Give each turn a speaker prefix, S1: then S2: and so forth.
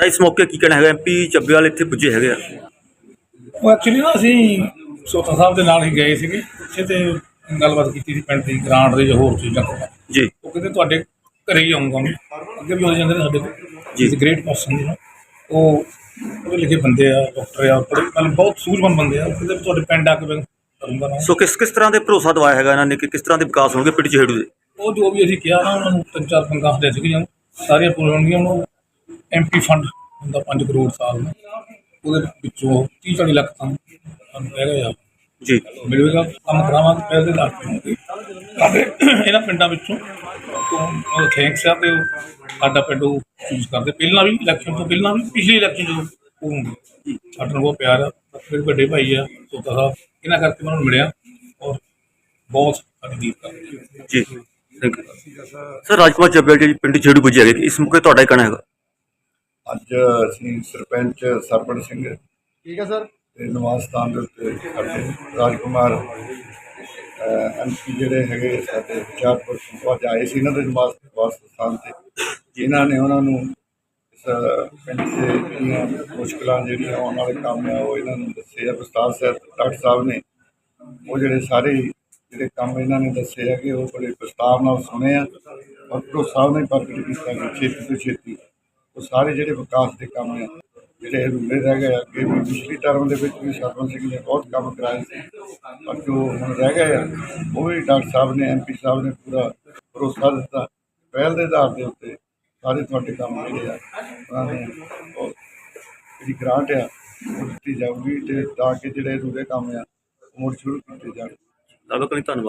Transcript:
S1: ਤਾਂ ਇਸ ਮੌਕੇ ਕੀ ਕਹਿਣਾ ਹੈਗਾ? ਐਮਪੀ ਚੱਬੇਵਾਲ ਇੱਥੇ ਪੁੱਜੇ ਹੈਗੇ ਆ।
S2: ਉਹ ਐਕਚੁਅਲੀ ਨਾ ਅਸੀਂ ਸੋਤਾ ਸਾਹਿਬ ਦੇ ਨਾਲ ਹੀ ਗਏ ਸੀਗੇ। ਉੱਥੇ ਤੇ ਗੱਲਬਾਤ ਕੀਤੀ ਸੀ ਪਿੰਡ ਦੀ ਗ੍ਰਾਂਟ ਦੇ ਜਾਂ ਹੋਰ ਚੀਜ਼ਾਂ ਕੋਲ
S1: ਜੀ।
S2: ਉਹ ਕਹਿੰਦੇ ਤੁਹਾਡੇ ਘਰੇ ਹੀ ਆਉਂਗਾ ਮੈਂ। ਅੱਗੇ ਵੀ ਆਉਂਦੇ ਜਾਂਦੇ ਨੇ ਸਾਡੇ ਕੋਲ।
S1: ਜੀ।
S2: ਗ੍ਰੇਟ ਪਰਸਨ ਨੇ ਉਹ ਉਹਦੇ ਲਿਖੇ ਬੰਦੇ ਆ ਡਾਕਟਰ ਆ ਮਤਲਬ ਬਹੁਤ ਸੂਝਵਾਨ ਬੰਦੇ ਆ। ਕਹਿੰਦੇ ਤੁਹਾਡੇ ਪਿੰਡ ਆ ਕੇ ਕਰੂੰਗਾ ਨਾ।
S1: ਸੋ ਕਿਸ ਕਿਸ ਤਰ੍ਹਾਂ ਦੇ ਭਰੋਸਾ ਦਵਾਇਆ ਹੈਗਾ ਇਹਨਾਂ ਨੇ ਕਿ ਕਿਸ ਤਰ੍ਹਾਂ ਦੇ ਵਿਕਾਸ ਹੋਣਗੇ ਪਿੰਡ ਚਿਹੜੂ ਦੇ
S2: ਉਹ ਜੋ ਵੀ ਅਸੀਂ ਕਿਹਾ ਨਾ ਉਹਨਾਂ ਨੂੰ ਤਿੰਨ ਚਾਰ ਪੰਗਾ ਦੇ ਸੀਗੀਆਂ ਸਾਰੀਆਂ ਪੂਰੀਆਂ ਹੋਣਗੀਆਂ ਉਹਨੂੰ ਐਮਪੀ ਫੰਡ ਹੁੰਦਾ 5 ਕਰੋੜ ਸਾਲ ਦਾ। ਉਹਦੇ ਵਿੱਚੋਂ 30 40 ਲੱਖ ਤਾਂ ਸਾਨੂੰ ਰਹਿ ਗਏ ਆ
S1: ਜੀ।
S2: ਮਿਲੇਗਾ ਕੰਮ ਕਰਾਵਾਂਗੇ ਪਹਿਲੇ ਦਾ ਸਾਡੇ ਇਹਨਾਂ ਪਿੰਡਾਂ ਵਿੱਚੋਂ ਉਹ ਖੇਂਕ ਸਾਹਿਬ ਤੇ ਉਹ ਸਾਡਾ ਪਿੰਡ ਉਹ ਚੂਜ਼ ਕਰਦੇ। ਪਹਿਲਾਂ ਵੀ ਇਲੈਕਸ਼ਨ ਤੋਂ ਪਹਿਲਾਂ ਵੀ ਪਿਛਲੀ ਇਲੈਕਸ਼ਨ ਜਦੋਂ ਉਹ ਸਾਡੇ ਨਾਲ ਬਹੁਤ ਪਿਆਰ ਆ। ਮੇਰੇ ਵੱਡੇ ਭਾਈ ਆ ਤੋਤਾ ਸਾਹਿਬ। ਇਹਨਾਂ ਕਰਕੇ ਮੈਂ ਉਹਨਾਂ ਨੂੰ ਮਿਲਿਆ ਔਰ ਬਹੁਤ ਸਾਡੀ ਦੀਪ ਕਰਦੇ
S1: ਜੀ। ਸਰ ਰਾਜਕੁਮਾਰ ਚੱਬੇਵਾਲ ਜੀ ਪਿੰਡ ਚਿਹੜੂ ਪੁੱਜੇ ਹੈਗੇ। ਇਸ ਮੌਕੇ ਤੁਹਾਡਾ ਕੀ ਕਹਿਣਾ ਹੈਗਾ?
S3: ਅੱਜ ਅਸੀਂ ਸਰਪੰਚ ਸਰਪਣ ਸਿੰਘ
S4: ਠੀਕ ਹੈ ਸਰ।
S3: ਤੇ ਨਿਵਾਸ ਸਥਾਨ ਦੇ ਉੱਤੇ ਸਾਡੇ ਰਾਜਕੁਮਾਰ ਐਮਪੀ ਜਿਹੜੇ ਹੈਗੇ ਸਾਡੇ ਹੁਸ਼ਿਆਰਪੁਰ ਤੋਂ ਅੱਜ ਆਏ ਸੀ ਇਹਨਾਂ ਦੇ ਨਿਵਾਸ ਨਿਵਾਸ ਸਥਾਨ ਤੇ। ਜਿਨ੍ਹਾਂ ਨੇ ਉਹਨਾਂ ਨੂੰ ਇਸ ਪਿੰਡ ਦੇ ਜਿਹੜੀਆਂ ਮੁਸ਼ਕਲਾਂ ਜਿਹੜੀਆਂ ਆਉਣ ਵਾਲੇ ਕੰਮ ਆ ਉਹ ਇਹਨਾਂ ਨੂੰ ਦੱਸੇ ਆ। ਉਸਤਾਦ ਸਾਹਿਬ ਡਾਕਟਰ ਸਾਹਿਬ ਨੇ ਉਹ ਜਿਹੜੇ ਸਾਰੇ ਜਿਹੜੇ ਕੰਮ ਇਹਨਾਂ ਨੇ ਦੱਸੇ ਆ ਕਿ ਉਹ ਬੜੇ ਪ੍ਰਸਤਾਵ ਨਾਲ ਸੁਣੇ ਆ। ਔਰ ਭਰੋਸਾ ਉਹਨਾਂ ਨੇ ਪ੍ਰਗਟ ਕੀਤਾ ਕਿ ਛੇਤੀ ਤੋਂ ਛੇਤੀ ਉਹ ਸਾਰੇ ਜਿਹੜੇ ਵਿਕਾਸ ਦੇ ਕੰਮ ਆ ਜਿਹੜੇ ਅਧੂਰੇ ਰਹਿ ਗਏ ਆ, ਅੱਗੇ ਵੀ ਪਿਛਲੀ ਟਰਮ ਦੇ ਵਿੱਚ ਵੀ ਸਰਪੰਚ ਸਿੰਘ ਨੇ ਬਹੁਤ ਕੰਮ ਕਰਾਏ ਸੀ ਪਰ ਜੋ ਹੁਣ ਰਹਿ ਗਏ ਆ ਉਹ ਵੀ ਡਾਕਟਰ ਸਾਹਿਬ ਨੇ ਐਮਪੀ ਸਾਹਿਬ ਨੇ ਪੂਰਾ ਭਰੋਸਾ ਦਿੱਤਾ। ਪਹਿਲ ਦੇ ਆਧਾਰ ਦੇ ਉੱਤੇ ਸਾਰੇ ਤੁਹਾਡੇ ਕੰਮ ਜਿਹੜੇ ਆ ਉਹਨਾਂ ਨੇ ਉਹ ਜਿਹੜੀ ਗ੍ਰਾਂਟ ਆ ਉਹ ਦਿੱਤੀ ਜਾਊਗੀ ਤੇ ਤਾਂ ਕਿ ਜਿਹੜੇ ਅਧੂਰੇ ਕੰਮ ਆ ਉਹ ਮੁੜ ਸ਼ੁਰੂ ਕੀਤੇ ਜਾਣ।
S1: ਲਾਗਾ ਕਲੀ ਧੰਨਵਾਦ।